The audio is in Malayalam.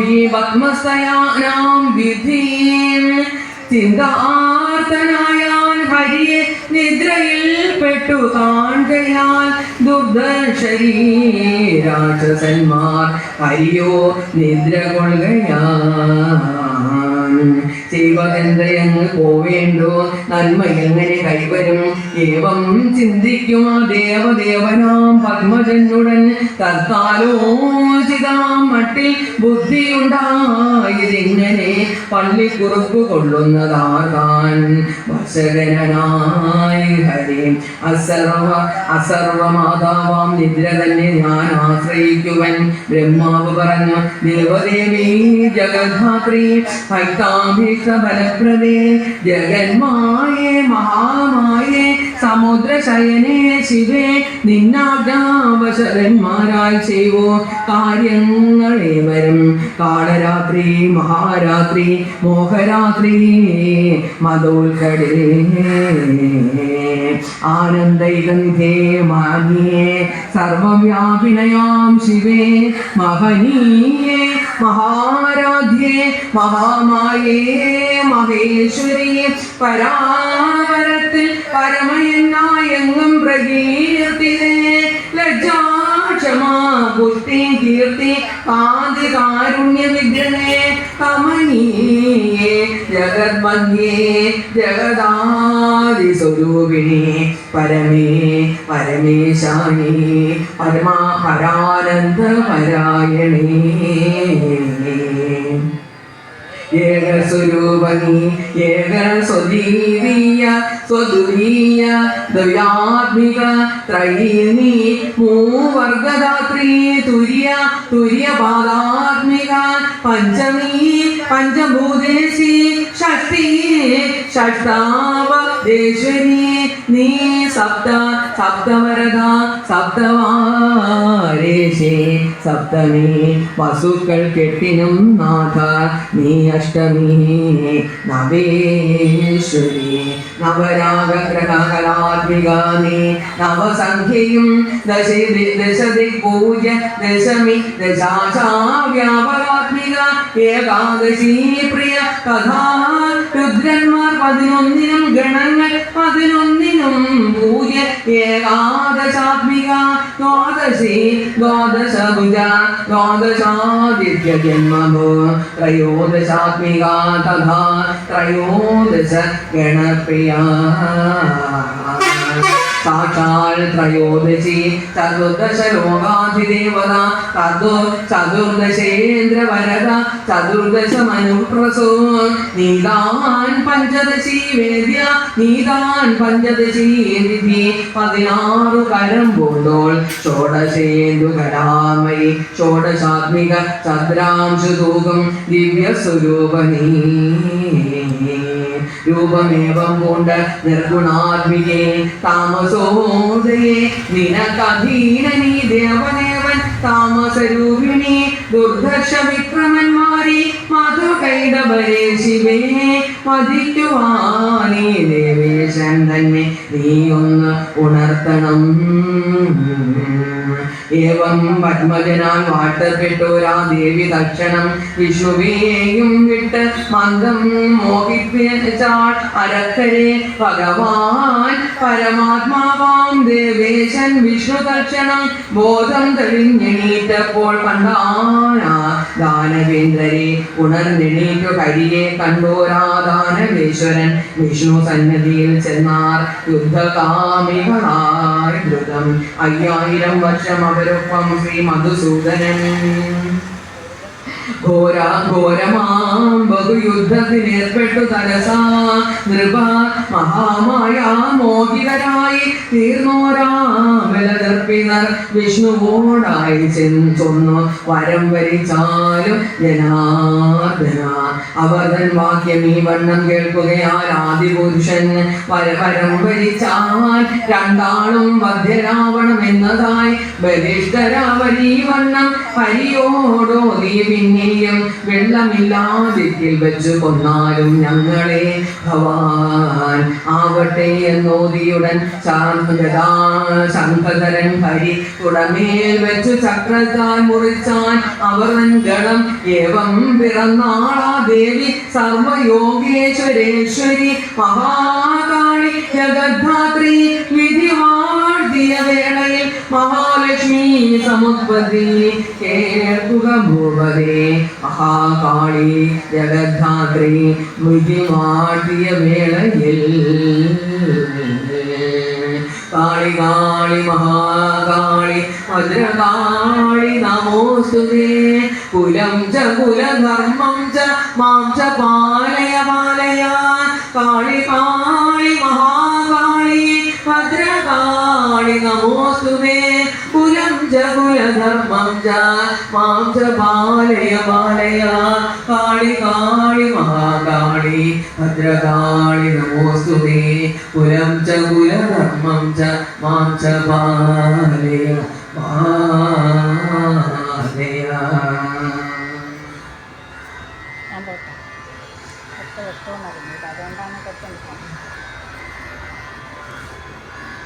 പത്മാഭി പത്മസ്തയാനാം വിധിയും ചിന്താർത്തനായാൻ ഹരിയെ നിദ്രയിൽ പെട്ടു കാണുകയാൽ ദുർദശരീ രാക്ഷസന്മാർ ഹരിയോ നിദ്ര കൊള്ളുകയാൻ ചെയ്വതെന്തയങ്ങ് പോവേണ്ടോ? നന്മ എങ്ങനെ കൈവരും? ഏവം ചിന്തിക്കും ദേവദേവനാം പത്മജനുടൻ. തൽക്കാലോചിതാം മട്ടിൽ ബുദ്ധിയുണ്ടായതിങ്ങനെ? പള്ളിക്കുറുപ്പ് കൊള്ളുന്നതാകാൻ വശകരനായി ഹരി. അസർവ അസർവമാതാവാം നിദ്ര തന്നെ ഞാൻ ആശ്രയിക്കുവൻ ബ്രഹ്മാവ് പറഞ്ഞു ദേവദേവി ജഗദ്ധാത്രി ഫലപ്രദേ ജഗന്മായേ മഹാമായേ സമുദ്രശയനേ ശിവേ നിന്നാജ്ഞാവശരന്മാരായി ചെയ്വോ കാര്യങ്ങളെ വരും. കാളരാത്രി മഹാരാത്രി മോഹരാത്രി മതോൽക്കടേ ആനന്ദൈകന്ധേ മാന്യേ സർവവ്യാപിനയാം ശിവേ മഹനീയേ മഹാരാധ്യേ മഹാമായേ മഹേശ്വരിയെ പരാവരത്തിൽ പരമയനായെങ്ങും പ്രകീർത്തിതേ ലജ്ജാക്ഷമാ പുഷ്ടി കീർത്തി പാതി കാരുണ്യ വിഗ്രഹേ കമനീയേ ജഗത്മന്യേ ജഗദാദി സ്വരൂപിണി പരമേ പരമേശാനി പരമാ പരാനന്ദ പരായണേ ഏകസ്വരൂപനി ഏക സ്വദീയ സ്വദുരീയ ദ്വയാത്മിക ത്രയീനി മൂവർഗദാത്രി തുര്യ തുര്യപാദാത്മിക പഞ്ചമീ പഞ്ചഭൂതേശി ഷഷ്ടി ഷഷ്ടാവദേശരി നീ സപ്ത സപ്തവരദ സപ്തവാരേശേ സപ്തമി വസുക്കൾ കെട്ടിനും നാഥ നീ അഷ്ടമി നവേശ്വരി നവരാഗഗ്രഹകലാത്മിക നീ നവസംഖ്യയും ദശ ദശതി പൂജ ദശമി ദശാശാവ്യാപകാത്മിക ഏകാദശി പ്രിയ കഥാ രുദ്രന്മാർ പതിനൊന്നിനും ഗണങ്ങൾ ജന്മഭോ ത്രയോദശാത്മിക തഥാ ത്രയോദശ ഗണപ്രിയ. സാക്ഷാൽ ത്രയോദശി ചതുർദശ ലോകാധിദേവത തദ്വ ചതുർദശേന്ദ്രവരത ചതുർദശ മനുപ്രസോ നീതാൻ പഞ്ചദശി വേദ്യ നീതാൻ പഞ്ചദശി നിധി പതിനാറു കരം കൊണ്ടോൾ ഷോഡശേന്ദു കരാമയി. ഷോഡശാത്മിക ചന്ദ്രാംശുതൂകം ദിവ്യ സ്വരൂപനീ രൂപമേവം പൂണ്ട് നിർഗുണാത്മികേ താമസോദയേ നിനക്കധീനീ ദേവനേ. താമസരൂപിണി ദുർദർശ വിക്രമന്മാരി മധുകൈടവരെ ശിവേ മതിക്കുവാനീ ദേവേശൻ തന്നെ നീ ഒന്ന് ഉണർത്തണം. ഏവം പത്മജനാൽ വാട്ടപ്പെട്ടോരാ ദേവി തക്ഷണം വിഷ്ണുവിനെയും വിട്ട് മന്ദം മോഹിപ്പിച്ചാൾ അരക്കരെ ഭഗവാൻ പരമാത്മാവാം ദേവേശൻ വിഷ്ണു തക്ഷണം ബോധം തെളിഞ്ഞെണീറ്റപ്പോൾ കണ്ടാനാ ദാനവേന്ദ്രരെ ഉണർന്നെണീറ്റു കരിയെ കണ്ടോരാ ദാനവേശ്വരൻ വിഷ്ണു സന്നിധിയിൽ ചെന്നാർ യുദ്ധകാമികളായി ദ്രുതം. അയ്യായിരം വർഷം അവരൊപ്പം ശ്രീ മധുസൂദനൻ. ഘോര ഘോരമാം ബഹുയുദ്ധത്തിനേർപ്പെട്ടു നൃപ മഹാമായ മോഹിതരായി തീർന്നോരാമലതർപ്പിനർ വിഷ്ണുവോടായി ചെന്നു വരം വരിച്ചാലും ജനാർദ്ദന. അവതൻ വാക്യം ഈ വണ്ണം കേൾക്കുകയാൽ ആദിപുരുഷൻ പരപരം വരിച്ചാൽ രണ്ടാളും മധ്യരാവണം എന്നതായി ബലിഷ്ഠരാവരീ വണ്ണം ഹരിയോടോ നീ പിന്നെയും വെള്ളമില്ലാതിരിക്കിൽ വെച്ചു കൊന്നാലും ഞങ്ങളെ ഭവാൻ ആവട്ടെ എന്നോദിയുടൻ ശാന്തതാ ശംഖധരൻ ഹരി തുടമേൽ വെച്ച് ചക്രത്താൽ മുറിച്ചാൻ അവർ ഗണം ഏവം പിറന്നാളാ ദേവി സർവയോഗേശ്വരേശ്വരി മഹാകാളി ജഗദ്ധാത്രി വിധിവാഴ്ത്തിയ വേളയിൽ മഹാലക്ഷ്മി സമുദ്പതി കേൾക്കുക ഭൂപതേ മഹാകാളി ജഗദ്ധാത്രി വിധിവാഴ്ത്തിയ വേളയിൽ. കാളി കാളി മഹാകാളി ഭദ്രകാളി നമോസ്തുതേ കുലം ച കുലധർമ്മം ച മാം ച പാലയ പാലയ. കാളി കാളി മഹാകാളി ഭദ്രകാളി നമോസ്തുതേ കുലം ച കുലധർമ്മം ച മാം ച പാലയ പാലയ. കാളി കാളി മഹാകാളി ഭദ്രകാളി നമോസ്തുതേ കുലം ച കുലധർമ്മം ച മാം ച പാലയ. പാലയ